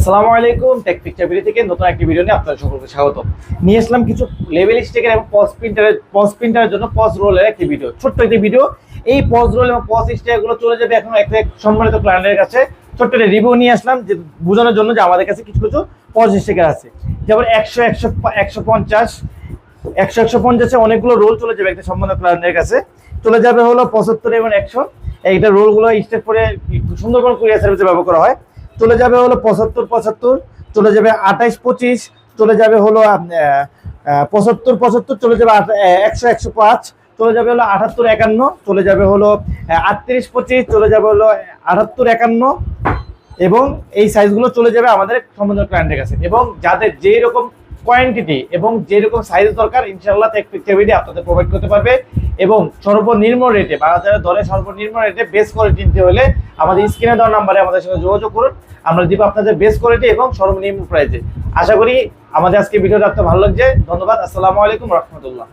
আসসালামু আলাইকুম take picture video থেকে নতুন একটি ভিডিও নিয়ে আপনাদের সকলকে স্বাগত। নিয়ে আসলাম কিছু লেভেল স্টিকার এবং পজ প্রিন্টারের পজ প্রিন্টারের জন্য পজ রোলের একটি ভিডিও ছোট্ট একটি ভিডিও এই পজ রোল এবং পজ স্টিকারগুলো চলে যাবে এখন একটা সম্মানিত ক্লায়েন্টের কাছে। ছোট্ট একটা রিভিউ নিয়ে আসলাম যে বোঝানোর জন্য যে আমাদের কাছে কিছু কিছু পজ স্টিকার আছে। যেমন একশো একশো একশো পঞ্চাশ। একশো একশো পঞ্চাশে অনেকগুলো রোল চলে যাবে একটা সম্মানিত ক্লায়েন্টের কাছে। চলে যাবে হলো পঁচাত্তর এবং একশো। এইটা রোলগুলো স্টেপ করে সুন্দরবন কুরিয়ার সার্ভিসে ব্যবহার করা হয়। চলে যাবে হলো পঁচাত্তর পঁচাত্তর, চলে যাবে আঠাইশ, পঁচিশ, চলে যাবে হলো পঁচাত্তর পঁচাত্তর, চলে যাবে একশো একশো পাঁচ, চলে যাবে হলো আটাত্তর, একান্ন, চলে যাবে হলো আটত্রিশ, পঁচিশ, চলে যাবে হলো আটাত্তর, একান্ন এবং এই সাইজগুলো চলে যাবে আমাদের সম্বন্ধ ক্লায়েন্টের কাছে এবং যাদের যেই রকম কোয়ান্টিটি এবং যেরকম সাইজ দরকার ইনশাল্লাহ টেক পিকচার আপনাদের প্রোভাইড করতে পারবে। এবং সর্বনিম্ন রেটে বাজারের দরে সর্বনিম্ন রেটে বেস্ট কোয়ালিটি নিতে হলে আমাদের স্ক্রিনে দেওয়া নাম্বারে আমাদের সঙ্গে যোগাযোগ করুন। আমরা দিব আপনাদের বেস্ট কোয়ালিটি এবং সর্বনিম্ন প্রাইসে আশা করি আমাদের আজকে ভিডিওটা আপনার ভালো লাগছে। ধন্যবাদ। আসসালামু আলাইকুম রহমতুল্লাহ।